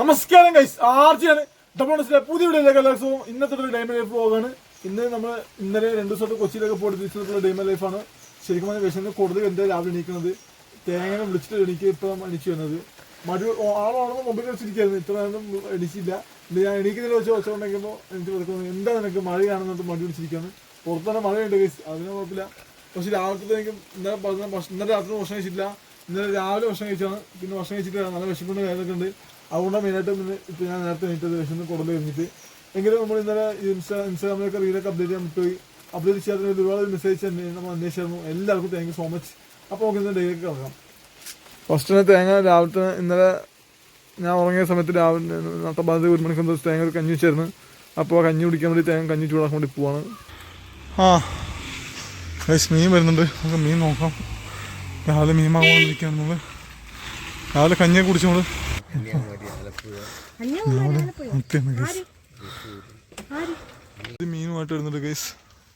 നമസ്കാരം ഗൈസ് ആർജിയാണ്. ഡബിൾസിലെ പുതിയ വീഡിയോയിലേക്ക് എല്ലാവർക്കും ഇന്നത്തെ ഒരു ഡൈമ ലൈഫ് വ്ളോഗാണ് ഇന്ന് നമ്മൾ ഇന്നലെ രണ്ട് ദിവസമായിട്ട് കൊച്ചിയിലൊക്കെ പോയിട്ട് തിരിച്ചിട്ടുള്ള ഡൈമ ലൈഫാണ് ശരിക്കും പറഞ്ഞാൽ വിശന്ന് കൂടുതൽ എന്താ രാവിലെ എണീക്കുന്നത്? തേങ്ങനെ വിളിച്ചിട്ട് എണീക്ക് ഇപ്പം എണീച്ചു വന്നത്. മടി ആളാണെന്ന് മൊബൈൽ വെച്ചിരിക്കുകയായിരുന്നു ഇത്ര നേരം എണീച്ചില്ല. ഞാൻ എണീക്കുന്നതിൽ വെച്ച് വെച്ചുകൊണ്ടെങ്കിൽ എനിക്ക് വെക്കുന്നത് എന്താ നിനക്ക് മഴയാണെന്നിട്ട് മടി പിടിച്ചിരിക്കുകയാണ് പുറത്ത് തന്നെ മഴയുണ്ട് ഗൈസ് അതിന് കുഴപ്പമില്ല. പക്ഷേ രാവിലത്തെ എനിക്ക് ഇന്നലെ പറഞ്ഞ ഇന്നലെ രാത്രി ഭക്ഷണം കഴിച്ചില്ല ഇന്നലെ രാവിലെ ഭക്ഷണം കഴിച്ചാണ്. പിന്നെ ഭക്ഷണം കഴിച്ചിട്ട് നല്ല വിശപ്പുണ്ട് കാര്യമൊക്കെ ഉണ്ട്. അതുകൊണ്ടാണ് മെയിനായിട്ട് പിന്നെ ഇപ്പം ഞാൻ നേരത്തെ നീറ്റത് വിശന്ന് കൊടുത്ത് കഴിഞ്ഞിട്ട് എങ്കിലും നമ്മൾ ഇന്നലെ ഇൻസ്റ്റാ ഇൻസ്റ്റാഗ്രാമിലൊക്കെ റീലൊക്കെ അപ്ഡേറ്റ് ചെയ്യാൻ വിട്ടുപോയി അപ്ഡേറ്റ് ചെയ്യാത്ത ഒരുപാട് മെസ്സേജ് തന്നെ നമ്മൾ അന്വേഷിച്ചായിരുന്നു എല്ലാവർക്കും താങ്ക് യു സോ മച്ച് അപ്പോൾ നമുക്ക് ഇന്ന് ഡേക്ക് കിടക്കാം. ഫസ്റ്റ് തേങ്ങ രാവിലത്തെ ഇന്നലെ ഞാൻ ഉറങ്ങിയ സമയത്ത് രാവിലെ നട്ടപ്പാതി ഒരു മണിക്കൂർ ദിവസം തേങ്ങ കഞ്ഞി വെച്ചായിരുന്നു. അപ്പോൾ കഞ്ഞി കുടിക്കാൻ വേണ്ടി തേങ്ങ കഞ്ഞി ചൂടാക്കാൻ വേണ്ടി പോവാണ്. ആ ഗൈസ് മീൻ വരുന്നുണ്ട്. നമുക്ക് മീൻ നോക്കാം. രാവിലെ മീൻ വാങ്ങാണ്ടിരിക്കുകയാണ് നമ്മൾ രാവിലെ കഞ്ഞിയൊക്കെ കുടിച്ചു നമ്മൾ മീനുമായിട്ട് വരുന്നുണ്ട് ഗൈസ്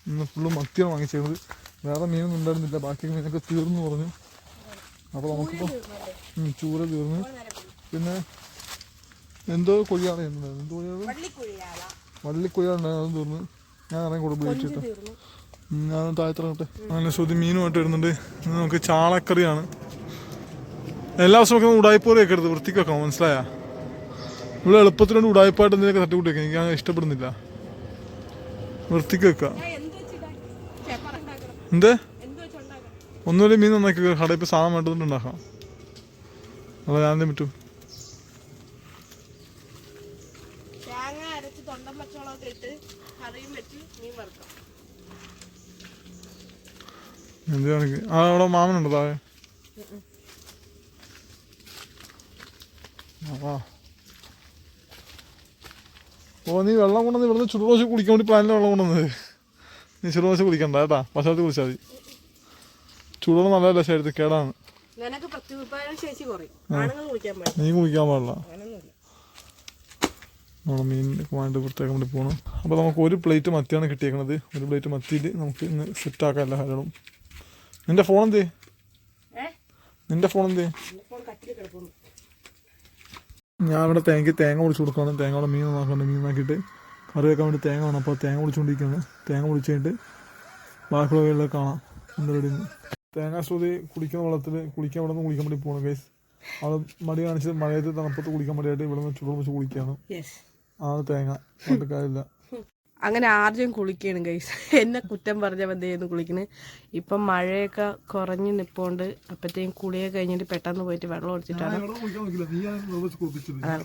ഇന്ന് ഫുള്ള് മത്തിയാണ് വാങ്ങിച്ചത് വേറെ മീനൊന്നും ഉണ്ടായിരുന്നില്ല. ബാക്കി മീനൊക്കെ തീർന്നു പറഞ്ഞു. അപ്പോൾ നമുക്കിപ്പോൾ ചൂര തീർന്നു. പിന്നെ എന്തോ കൊഴിയാളെ ഉണ്ടായിരുന്നു എന്തോ കൊയ്യാണ് വള്ളിക്കൊയ്യാണ്ടായിരുന്നു അതും തീർന്നു. ഞാൻ ഇറങ്ങി കൂടെ ഉപയോഗിച്ചിട്ട് ഞാൻ താഴത്തിറങ്ങട്ടെ അങ്ങനെ ശ്രുതി മീനുമായിട്ട് വരുന്നുണ്ട്. നമുക്ക് ചാളക്കറിയാണ്. എല്ലാ ദിവസവും നമുക്ക് ഉടായ്പോറി വെക്കരുത് വൃത്തിക്ക് വെക്കണം മനസ്സിലായ? ഇവിടെ എളുപ്പത്തിലുണ്ട് ഉടായ്പായിട്ട് എന്തെങ്കിലുമൊക്കെ തട്ടിക്കൂട്ടി വെക്കാം. എനിക്ക് ഇഷ്ടപ്പെടുന്നില്ല. വൃത്തിക്ക് വെക്കുക എന്ത് ഒന്നുമില്ല മീൻ നന്നാക്കി. കടയിൽ ഇപ്പോൾ സാധനം വേണ്ടതുകൊണ്ട് ഉണ്ടാക്കാം. അല്ല ഞാൻ എന്തേ പറ്റും? എന്ത് കാണിക്ക് ആ അവിടെ മാമനുണ്ടോ താഴെ? ആ ഓ നീ വെള്ളം കൊണ്ടുവന്ന് ഇവിടുന്ന് ചുടുദോശ കുടിക്കാൻ വേണ്ടി പ്ലാനിൽ വെള്ളം കൊണ്ടുവന്നത്. നീ ചുടുദോശ കുടിക്കണ്ട കേട്ടാ. പശുവത്തി കുടിച്ചാൽ മതി. ചൂടൊന്നും നല്ലതല്ല ശരീരത്തിൽ? കേടാണ്. നീ കുടിക്കാൻ പാടില്ല. നമ്മൾ മീൻ വേണ്ടി പ്രത്യേകം വേണ്ടി പോകണം അപ്പോൾ നമുക്ക് ഒരു പ്ലേറ്റ് മത്തിയാണ് കിട്ടിയേക്കണത്. ഒരു പ്ലേറ്റ് മത്തിയിൽ നമുക്ക് ഇന്ന് സെറ്റാക്കാം എല്ലാ കാര്യങ്ങളും. നിന്റെ ഫോൺ എന്ത്? നിന്റെ ഫോൺ എന്തേ? ഞാൻ ഇവിടെ തേങ്ങ തേങ്ങ പൊളിച്ച് കൊടുക്കുകയാണ്. തേങ്ങ അവിടെ മീൻ നന്നാക്കുന്നുണ്ട് മീൻ നന്നാക്കിയിട്ട് കറി വെക്കാൻ വേണ്ടി തേങ്ങ വേണം. അപ്പോൾ തേങ്ങ പൊളിച്ചുകൊണ്ടിരിക്കുകയാണ്. തേങ്ങ പൊളിച്ചിട്ട് ബാക്കിയുള്ള വീട്ടിൽ കാണാം. എന്താ റെഡി തേങ്ങ ശ്രുതി കുടിക്കുന്ന വെള്ളത്തിൽ കുളിക്കാൻ ഇവിടെ നിന്ന് കുളിക്കാൻ വേണ്ടി പോകണം ഗൈസ് അത് മടി കാണിച്ച് മഴയത്ത് തണുപ്പത്ത് കുളിക്കാൻ വേണ്ടിയായിട്ട് ഇവിടെ നിന്ന് ചൂട് വെച്ച് കുളിക്കുകയാണ് ആണ് തേങ്ങ. അതുകൊണ്ട് കാര്യമില്ല. അങ്ങനെ ആദ്യം കുളിക്കണം ഗൈസ് എന്നെ കുറ്റം പറഞ്ഞ എന്ത് ചെയ്യുന്നു കുളിക്കണ്. ഇപ്പം മഴയൊക്കെ കുറഞ്ഞ് നിപ്പോണ്ട്. അപ്പത്തേക്കും കുളിയൊക്കെ കഴിഞ്ഞിട്ട് പെട്ടെന്ന് പോയിട്ട് വെള്ളം ഒഴിച്ചിട്ടാണ്.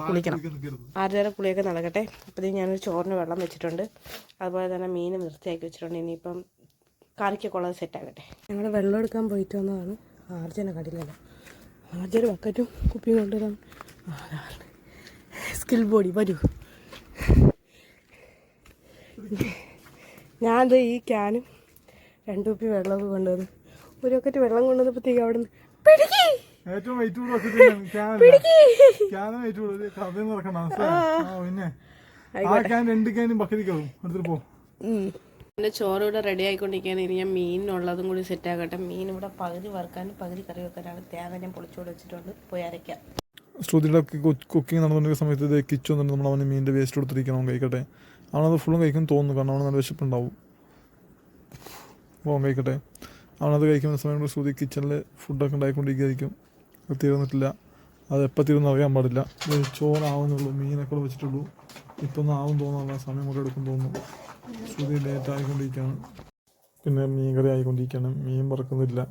കുളിക്കണം. ആരുടെ കുളിയൊക്കെ നടക്കട്ടെ? അപ്പോഴത്തേക്കും ഞാനൊരു ചോറിന് വെള്ളം വെച്ചിട്ടുണ്ട്. അതുപോലെ തന്നെ മീൻ വൃത്തിയാക്കി വെച്ചിട്ടുണ്ട്. ഇനിയിപ്പം കറിക്കൊക്കെ സെറ്റ് ആകട്ടെ ഞങ്ങൾ വെള്ളം എടുക്കാൻ പോയിട്ട് വന്നതാണ്. ആർജന കടിലല്ല ആർജന ബക്കറ്റും കുപ്പിയും കൊണ്ടുവരാൻ സ്കിൽ ബോഡി വരൂ. ഞാൻ ദേ ഈ ക്യാനും രണ്ടു കുപ്പി വെള്ളമൊക്കെ കൊണ്ടുവന്നു ഒരു ബക്കറ്റ് വെള്ളം കൊണ്ടുവന്നപ്പോഴത്തേക്ക് അവിടെ നിന്ന് പിടിക്കേ. ഏറ്റവും വെയിറ്റ് എന്റെ ചോറ് ഇവിടെ റെഡി ആയിക്കൊണ്ടിരിക്കുകയാണ്. ഇനി ഞാൻ മീനിനുള്ളതും കൂടി സെറ്റ് ആക്കട്ടെ. മീൻ ഇവിടെ പകുതി വറുക്കാനും പകുതി കറി വെക്കാനാണ്. തേങ്ങ ഞാൻ പൊളിച്ചോട് വെച്ചിട്ടുണ്ട്. പോയി അരയ്ക്കാം. ശ്രുതിയുടെ കുക്കിംഗ് നടന്നുകൊണ്ടിരിക്കുന്ന സമയത്ത് കിച്ചു വന്നിട്ട് നമ്മൾ അവന് മീനിന്റെ വേസ്റ്റ് കൊടുത്തിരിക്കണം. കഴിക്കട്ടെ. അവനത് ഫുള്ളും കഴിക്കും തോന്നുന്നു. കാരണം അവന് നല്ല വിശപ്പുണ്ടാവും. അവൻ കഴിക്കട്ടെ. അവനത് കഴിക്കുന്ന സമയം ശ്രുതി കിച്ചണിൽ ഫുഡൊക്കെ ഉണ്ടായിക്കൊണ്ടിരിക്കുകയായിരിക്കും അത് തീർന്നിട്ടില്ല. അത് എപ്പോൾ തീരുമെന്ന് അറിയാൻ പാടില്ല. ചോറാവുന്നുള്ളൂ. മീനൊക്കെ വെച്ചിട്ടുള്ളൂ. ഇപ്പം ഒന്നും ആവും തോന്നുന്നില്ല സമയം കൂടെ എടുക്കും തോന്നുന്നു. ശ്രുതി ലേറ്റ് ആയിക്കൊണ്ടിരിക്കുകയാണ്. പിന്നെ മീൻ കറി ആയിക്കൊണ്ടിരിക്കുകയാണ്. മീൻ വറുക്കുന്നില്ല.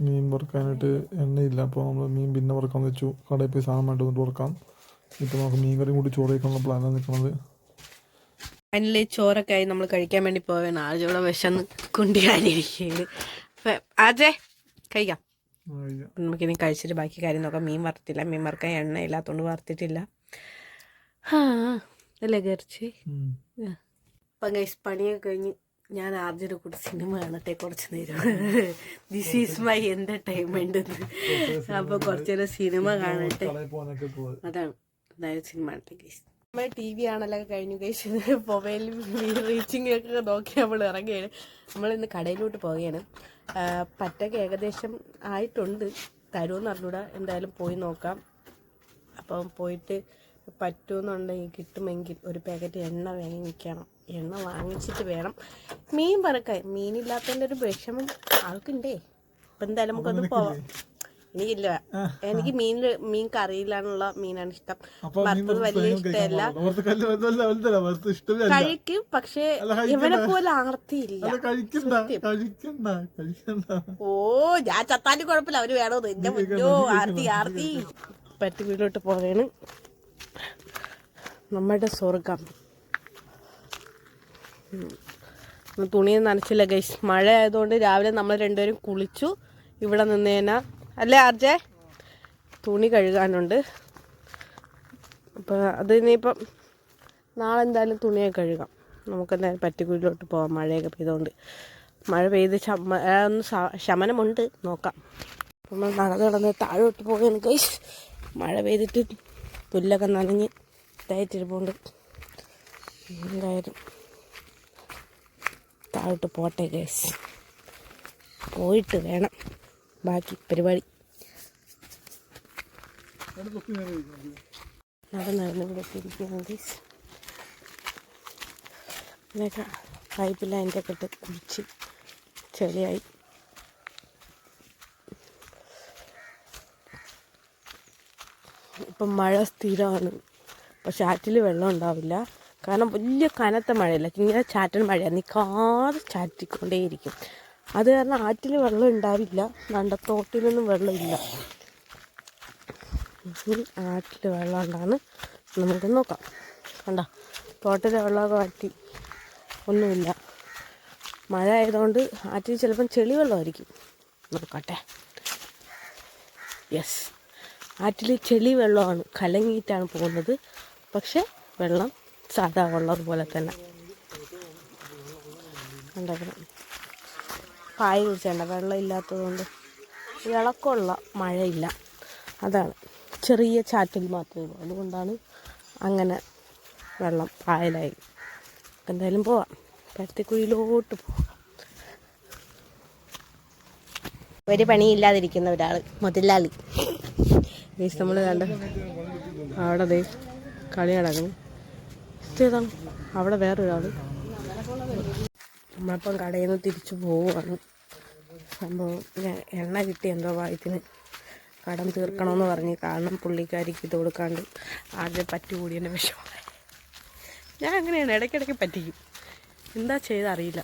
മീൻ വറുക്കാനായിട്ട് എണ്ണയില്ല. അപ്പോൾ നമ്മൾ മീൻ പിന്നെ പറക്കാമെന്ന് വെച്ചു. കടയിൽ പോയി സാധനം വേണ്ടി വന്നിട്ട് വറുക്കാം. ഇപ്പോൾ നമുക്ക് മീൻ കറിയും കൂടി ചോറ് കഴിക്കാനുള്ള പ്ലാനാണ് നിൽക്കുന്നത്. ഫൈനലി ചോറൊക്കെ ആയി നമ്മൾ കഴിക്കാൻ വേണ്ടി പോവാണ് ഇവിടെ വിശന്ന് കുണ്ടിയാനിരിക്കുകയാണ്. അതെ കഴിക്കാം. നമുക്കിനി കഴിച്ചിട്ട് ബാക്കി കാര്യം നോക്കാം. മീൻ വറുത്തില്ല. മീൻ വറുക്കാൻ എണ്ണ ഇല്ലാത്തതുകൊണ്ട് വറുത്തിട്ടില്ല. അല്ലേ കറിച്ച് അപ്പം കൈസ് പണിയൊക്കെ കഴിഞ്ഞ് ഞാൻ ആർജന കൂടി സിനിമ കാണട്ടെ കുറച്ച് നേരം. ദിസ് ഈസ് മൈ എന്റർടൈൻമെന്റ് അപ്പൊ കുറച്ചു നേരം സിനിമ കാണട്ടെ. അതാണ്. അതായത് സിനിമ കാണട്ടെ ഗൈസ് നമ്മൾ ടി വി ആണല്ലോ കഴിഞ്ഞു കഴിച്ചത് മൊബൈലിൽ റീച്ചിങ് ഒക്കെ നോക്കി നമ്മൾ ഇറങ്ങിയാണ് നമ്മൾ ഇന്ന് കടയിലോട്ട് പോവുകയാണ്. പറ്റൊക്കെ ഏകദേശം ആയിട്ടുണ്ട്. തരുമെന്ന് അറിഞ്ഞൂടാ. എന്തായാലും പോയി നോക്കാം. അപ്പം പോയിട്ട് പറ്റുമെന്നുണ്ടെങ്കിൽ കിട്ടുമെങ്കിൽ ഒരു പാക്കറ്റ് എണ്ണ വാങ്ങിക്കണം എണ്ണ വാങ്ങിച്ചിട്ട് വേണം. മീൻ പറക്കാൻ. മീനില്ലാത്തതിന്റെ ഒരു വിഷമം ആൾക്കുണ്ടേ. അപ്പം എന്തായാലും നമുക്കൊന്ന് പോവാം. എനിക്കില്ല എനിക്ക് മീൻ മീൻ കറിയിലാണുള്ള മീനാണ് ഇഷ്ടം. വറുത്തത് വലിയ ഇഷ്ടമല്ല. കഴിക്കും പക്ഷേ ഇവനെ പോലെ ആർത്തിയില്ല. ഓ ഞാൻ ചത്താലും കുഴപ്പമില്ല. അവർ വേണോ എന്റെ മുന്നോ ആർത്തി ആർത്തി. പറ്റി വീട്ടിലോട്ട് പോവേണ്. നമ്മുടെ സ്വർഗം. തുണി നനച്ചില്ല ഗൈസ് മഴ ആയതുകൊണ്ട് രാവിലെ നമ്മൾ രണ്ടുപേരും കുളിച്ചു. ഇവിടെ നിന്നേന അല്ലേ ആർജെ തുണി കഴുകാനുണ്ട്. അപ്പം അത് ഇനിയിപ്പം നാളെ എന്തായാലും തുണിയൊക്കെ കഴുകാം. നമുക്ക് എന്തായാലും പറ്റിക്കുഴിയിലോട്ട് പോവാം മഴയൊക്കെ പെയ്തുകൊണ്ട് മഴ പെയ്ത് ശമ ഒന്ന് ശമനമുണ്ട്. നോക്കാം. നമ്മൾ നടന്ന് നടന്ന് താഴോട്ട് പോവുകയാണ്. കൈസ് മഴ പെയ്തിട്ട് പുല്ലൊക്കെ നനഞ്ഞ് ഇതായിട്ടിരിപ്പുണ്ട്. എന്തായാലും താഴോട്ട് പോട്ടെ ഗൈസ് പോയിട്ട് വേണം. ബാക്കി പരിപാടി. അതിന്റെ തൊപ്പി നേരെ വെക്കണം. നടന്ന് നടന്ന് ഇവിടെ ഇതിനൊക്കെ പൈപ്പ് ലൈന്റെ ഒക്കെ കുടിച്ച് ചെളിയായി. ഇപ്പം മഴ സ്ഥിരമാണ്. അപ്പോൾ ചാറ്റിൽ വെള്ളം ഉണ്ടാവില്ല. കാരണം വലിയ കനത്ത മഴയല്ല. ഇങ്ങനെ ചാറ്റൽ മഴയാണ് നിൽക്കാതെ ചാറ്റിക്കൊണ്ടേയിരിക്കും. അത് കാരണം ആറ്റിൽ വെള്ളം ഉണ്ടാവില്ല. നണ്ടത്തോട്ടിലൊന്നും വെള്ളമില്ല ഇനി ആറ്റിൽ വെള്ളം ഉണ്ടാന്ന് നമുക്ക് നോക്കാം. കണ്ട? തോട്ടിലെ വെള്ളമൊക്കെ ആറ്റി ഒന്നുമില്ല. മഴ ആയതുകൊണ്ട് ആറ്റിൽ ചിലപ്പം ചെളി വെള്ളമായിരിക്കും. നോക്കട്ടെ. യെസ് ആറ്റിൽ ചെളി വെള്ളമാണ് കലങ്ങിയിട്ടാണ് പോകുന്നത്. പക്ഷെ വെള്ളം സാധാ വെള്ളം പോലെ തന്നെ. ഉണ്ടാക്കണം പായ കുടിച്ചേണ്ട വെള്ളം ഇല്ലാത്തതുകൊണ്ട്. ഇളക്കമുള്ള മഴയില്ല. അതാണ്. ചെറിയ ചാറ്റൽ മാത്രമേ ഉള്ളൂ. അതുകൊണ്ടാണ് അങ്ങനെ വെള്ളം പായലായി എന്തായാലും പോവാം. പരുത്തിക്കുഴിയിലോട്ട് പോവാം. ഒരു പണിയില്ലാതിരിക്കുന്ന ഒരാൾ മുതലാളി. നമ്മൾ കണ്ട അവിടെ ദേ കളി നടക്കുന്നു. അവിടെ വേറൊരാൾ നമ്മളിപ്പം കടയിൽ നിന്ന് തിരിച്ചു പോവുകയാണ്. സംഭവം. എണ്ണ കിട്ടി എന്തോ വായത്തിന്. കടം തീർക്കണമെന്ന് പറഞ്ഞ് കാരണം പുള്ളിക്കാരിക്ക് ഇത് കൊടുക്കാണ്ട് ആദ്യം പറ്റി കൂടിയതിന്റെ വിഷമമായി ഞാൻ അങ്ങനെയാണ് ഇടയ്ക്കിടയ്ക്ക് പറ്റിക്കും. എന്താ ചെയ്തറിയില്ല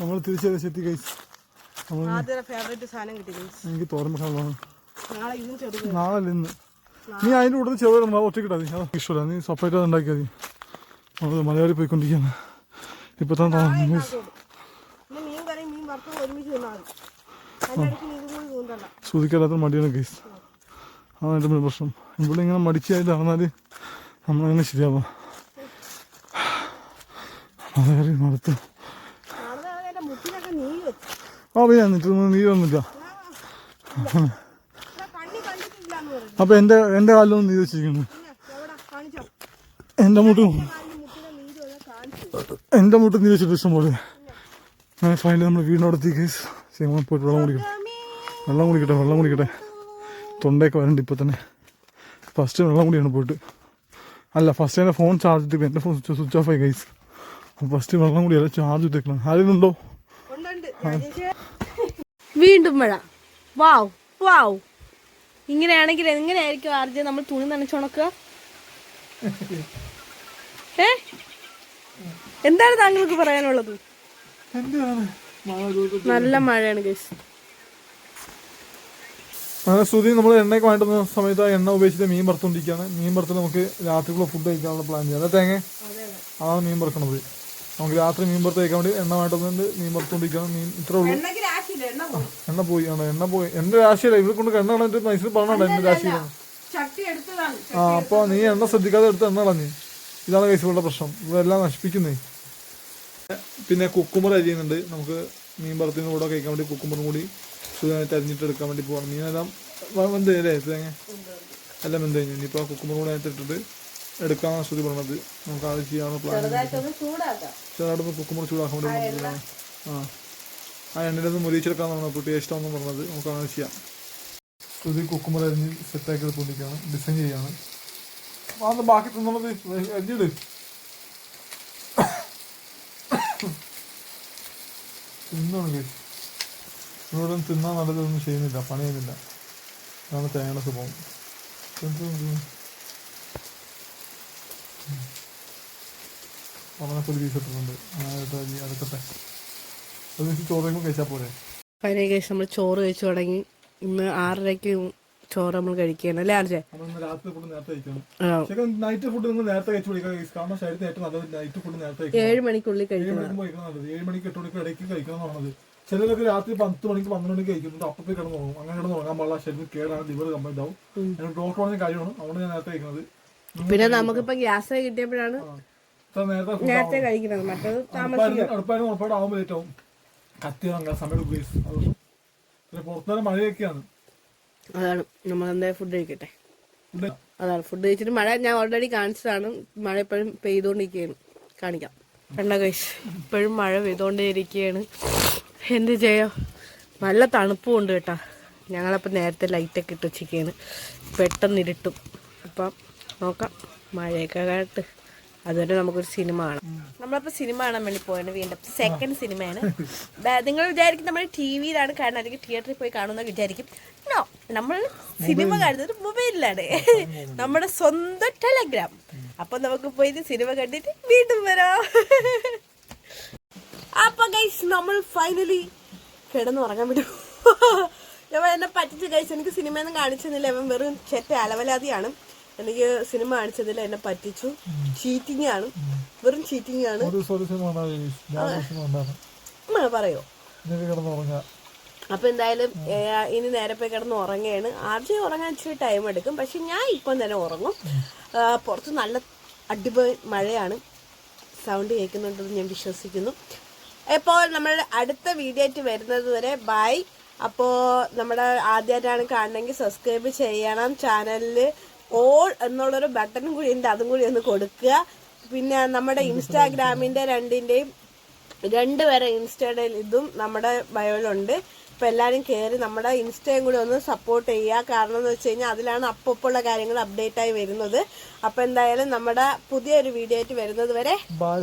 നമ്മൾ തിരിച്ചെത്തി ഫേവറേറ്റ് സാധനം കിട്ടി എനിക്ക് തോരമ്പ കാണുള്ളതാണ് നാളെ ഇന്നും ചെറുത് നാളെ അല്ല ഇന്ന്. നീ അതിന്റെ ചെറുത് നമ്മൾ ഒറ്റക്കിട്ടാ മതി അതാ ഇഷ്ടമല്ല നീ സെപ്പറേറ്റ് അത് ഉണ്ടാക്കിയാൽ മതി. നമ്മൾ മലയാളി പോയിക്കൊണ്ടിരിക്കുകയാണ് ഇപ്പം തന്നെ മീൻ കറി മീൻ വറുത്ത് ഒരുമിച്ച് തിന്നാൽ ശ്രദ്ധിക്കാത്ത മടിയാണ് കേസ് അതാണ് എന്റെ പ്രശ്നം. ഇവിടെ ഇങ്ങനെ മടിച്ചായിട്ട് നടന്നാൽ നമ്മളങ്ങനെ ശരിയാവാം. മലയാളി നടത്തു. ആ പിന്നെ എന്നിട്ട് നീ വന്നില്ല. അപ്പൊ എന്റെ എന്റെ എന്റെ എന്റെ കാലിലൊന്നും നീ വെച്ചിരിക്കുന്നു. എന്റെ എന്റെ മുട്ടും എന്റെ എന്റെ മുട്ടും നീ വെച്ചിട്ട് ഇഷ്ടം പോലെ ഫൈനലി നമ്മൾ വീടിനോടത്തി ശരി പോയിട്ട് വെള്ളം കുടിക്കട്ടെ. വെള്ളം കുടിക്കട്ടെ വെള്ളം കുടിക്കട്ടെ. തൊണ്ടയൊക്കെ വരണ്ട് ഇപ്പം തന്നെ. ഫസ്റ്റ് വെള്ളം കുടിയാണ് പോയിട്ട്. അല്ല ഫസ്റ്റ് എന്റെ ഫോൺ ചാർജ് ഇട്ടിട്ട് എന്റെ ഫോൺ സ്വിച്ച് സ്വിച്ച് ഓഫ് ആയി കൈസ് അപ്പോൾ ഫസ്റ്റ് വെള്ളം കുടിയല്ല ചാർജ് ഇട്ടേക്കണം ആരുന്നുണ്ടോ വീണ്ടും മഴ വാവ് വാവ്. ഇങ്ങനെയാണെങ്കിൽ എങ്ങനെയായിരിക്കും ആർജെ നമ്മൾ തുണി നനച്ചുണക്കുക ഏ? എന്താണ് താങ്കൾക്ക് പറയാനുള്ളത്? എന്താണ്? നല്ല മഴയാണ് ഗൈസ് അങ്ങനെ സ്തുതി നമ്മൾ എണ്ണയൊക്കെ വേണ്ടുന്ന സമയത്ത് ആ എണ്ണ ഉപയോഗിച്ചിട്ട് മീൻ വറുത്തുകൊണ്ടിരിക്കുകയാണ് മീൻ വറുത്ത് നമുക്ക് രാത്രിക്കുള്ള ഫുഡ് കഴിക്കാനുള്ള പ്ലാൻ ചെയ്യാം. അതെ തേങ്ങ? അതാണ് മീൻ വറുക്കണത്. നമുക്ക് രാത്രി മീൻ വറുത്ത് കഴിക്കാൻ വേണ്ടി എണ്ണ വേണ്ടുന്നുണ്ട് മീൻ വറുത്തുകൊണ്ടിരിക്കുകയാണ് മീൻ ഇത്രേ ഉള്ളൂ. എണ്ണ പോയി. ആണ്? എണ്ണ പോയി. എന്റെ രാശിയല്ല. ഇവിടെ കൊണ്ട് എണ്ണ കളഞ്ഞിട്ട് മൈസൂർ പറഞ്ഞോണ്ടോ എന്റെ രാശിയിലാണ്. ആ അപ്പൊ നീ എണ്ണ ശ്രദ്ധിക്കാതെ എടുത്ത് എണ്ണ കളഞ്ഞ്. ഇതാണ് കൈസുകളുടെ പ്രശ്നം. ഇതെല്ലാം നശിപ്പിക്കുന്നേ. പിന്നെ കുക്കുമ്പർ അരിയുന്നുണ്ട് നമുക്ക് മീൻ വറുത്തിന് കൂടെ കഴിക്കാൻ വേണ്ടി കുക്കുമ്പറും കൂടി സുഖമായിട്ട് അരിഞ്ഞിട്ട് എടുക്കാൻ വേണ്ടി പോകണം മീനെല്ലാം വെന്ത് അല്ലേ? തേങ്ങ? എല്ലാം വെന്ത് കഴിഞ്ഞു. ഇനിയിപ്പോൾ കുക്കുമ്പർ കൂടെ അതിനകത്ത് ഇട്ടിട്ട് എടുക്കാമെന്നാണ് ശ്രുതി പറഞ്ഞത്. നമുക്ക് അത് ചെയ്യാനുള്ള പ്ലാൻ ചെറുതായിട്ടൊന്ന് കുക്കുമ്പർ ചൂടാക്കാൻ വേണ്ടി ആ ആ. എണ്ണയിലൊന്ന് മുരിച്ചെടുക്കാമെന്നാണ് അപ്പോൾ ടേസ്റ്റ് ആണെന്ന് പറഞ്ഞത്. നമുക്ക് അങ്ങനെ ചെയ്യാം. ശ്രുതി കുക്കുമ്പർ അരിഞ്ഞ് സെറ്റാക്കി എടുത്തുകൊണ്ടിരിക്കുകയാണ്. ഡിസൈൻ ചെയ്യുകയാണ്. അന്ന് ബാക്കി തന്നുള്ളത് എഞ്ചിട് തിന്നാണ് കേസ് ഇവിടെ തിന്നാൻ നല്ലതൊന്നും ചെയ്യുന്നില്ല പണി ചെയ്യുന്നില്ല അതാണ് തേങ്ങയുടെ സ്വഭാവം അവനൊക്കെ ഒരു കഴിച്ചാൽ പോരെ? കേസ് നമ്മൾ ചോറ് കഴിച്ചു തുടങ്ങി. ഇന്ന് ആറരയ്ക്ക് ചോറ് നമ്മൾ കഴിക്കുകയാണ് അല്ലേ ആർജെ? കഴിക്കണം. കഴിക്കണം. ഏഴ് മണിക്കുള്ളിൽ കഴിക്കണം. കഴിക്കണം കഴിക്കണം ചിലരൊക്കെ രാത്രി പത്ത് മണിക്ക് പന്ത്രണ്ട് മണിക്ക് കഴിക്കുന്നുണ്ട് അപ്പം കിടന്ന് ഉറങ്ങും. അങ്ങനെ കിടന്ന് ഉറങ്ങാൻ പാടില്ല. ശരീരം കേടാണ്. ലിവർ കംപ്ലൈന്റ് ആവും. ഡോക്ടർ പറഞ്ഞ കാര്യമാണ്. അതുകൊണ്ട് ഞാൻ നേരത്തെ കഴിക്കുന്നത് പിന്നെ നമുക്കിപ്പോ ഗ്യാസ് കിട്ടിയപ്പോഴാണ്. നേരത്തെ food നേരത്തെ കഴിക്കുന്നത്. മറ്റത് താമസിക്കും അടുപ്പായിരുന്നു അടുപ്പായിരുന്നു ആവുമ്പോൾ ലേറ്റ് ആവും. കത്തി സമയം ഉപയോഗിച്ച് പിന്നെ പുറത്തുനിന്ന് മഴയൊക്കെയാണ്. അതാണ് നമ്മൾ എന്തായാലും ഫുഡ് കഴിക്കട്ടെ. അതാണ് ഫുഡ് കഴിച്ചിട്ട് മഴ ഞാൻ ഓൾറെഡി കാണിച്ചതാണ്. മഴ എപ്പോഴും പെയ്തുകൊണ്ടിരിക്കുകയാണ് കാണിക്കാം. കണ്ട കൈസ് ഇപ്പോഴും മഴ പെയ്തുകൊണ്ടേയിരിക്കുകയാണ് എന്ത് ചെയ്യാം? നല്ല തണുപ്പും ഉണ്ട് കേട്ടോ. ഞങ്ങളപ്പോൾ നേരത്തെ ലൈറ്റൊക്കെ ഇട്ട് വെച്ചിരിക്കുകയാണ് പെട്ടെന്ന് ഇരുട്ടും. അപ്പം നോക്കാം. മഴയൊക്കെ കേട്ട് അതുവരെ നമുക്കൊരു സിനിമ കാണാം നമ്മളപ്പോൾ സിനിമ കാണാൻ വേണ്ടി പോയാണ് വീണ്ടും. സെക്കൻഡ് സിനിമയാണ് നിങ്ങൾ വിചാരിക്കും നമ്മൾ ടി വിയിലാണ് കാണുന്നത്. അല്ലെങ്കിൽ തിയേറ്ററിൽ പോയി കാണുമെന്ന് വിചാരിക്കും. നോ നമ്മൾ സിനിമ കാണുന്നത് മൊബൈലിലാണ് നമ്മുടെ സ്വന്തം ടെലഗ്രാം അപ്പൊ നമുക്ക് പോയിട്ട് സിനിമ കണ്ടിട്ട് വീണ്ടും വരാം. അപ്പൊ ഗൈസ് നമ്മൾ ഫൈനലി കിടന്നുറങ്ങാൻ വിടും ഞാൻ എന്നെ പറ്റിച്ച് ഗൈസ് എനിക്ക് സിനിമയൊന്നും കാണിച്ചെന്നില്ല. അവൻ വെറും ചെറ്റ അലവലാതിയാണ്. എനിക്ക് സിനിമ കാണിച്ചതിൽ എന്നെ പറ്റിച്ചു. ചീറ്റിംഗ് ആണ്. വെറും ചീറ്റിംഗ് ആണ്. പറയോ? കിടന്ന് അപ്പൊ എന്തായാലും ഇനി നേരെ പോയി കിടന്ന് ഉറങ്ങുകയാണ്. ആദ്യം ഉറങ്ങാൻ ഇച്ചിരി ടൈം എടുക്കും. പക്ഷെ ഞാൻ ഇപ്പം തന്നെ ഉറങ്ങും. പുറത്ത് നല്ല അടിപൊളി മഴയാണ്. സൗണ്ട് കേൾക്കുന്നുണ്ടെന്ന് ഞാൻ വിശ്വസിക്കുന്നു. ഇപ്പോൾ നമ്മൾ അടുത്ത വീഡിയോ ആയിട്ട് വരുന്നത് വരെ ബൈ അപ്പോൾ നമ്മുടെ ആദ്യമായിട്ടാണ് കാണണമെങ്കിൽ സബ്സ്ക്രൈബ് ചെയ്യണം. ചാനലിൽ ഓൾ എന്നുള്ളൊരു ബട്ടണും കൂടി ഉണ്ട്. അതും കൂടി ഒന്ന് കൊടുക്കുക. പിന്നെ നമ്മുടെ ഇൻസ്റ്റാഗ്രാമിന്റെ രണ്ടിന്റെയും രണ്ട് വരെ ഇൻസ്റ്റയുടെ ഇതും നമ്മുടെ ബയോയിലുണ്ട് ഇപ്പൊ എല്ലാവരും കയറി നമ്മുടെ ഇൻസ്റ്റയും കൂടി ഒന്ന് സപ്പോർട്ട് ചെയ്യുക. കാരണം എന്ന് വെച്ച് കഴിഞ്ഞാൽ അതിലാണ് അപ്പപ്പുള്ള കാര്യങ്ങൾ അപ്ഡേറ്റ് ആയി വരുന്നത്. അപ്പോൾ എന്തായാലും നമ്മുടെ പുതിയൊരു വീഡിയോ ആയിട്ട് വരുന്നത് വരെ ബൈ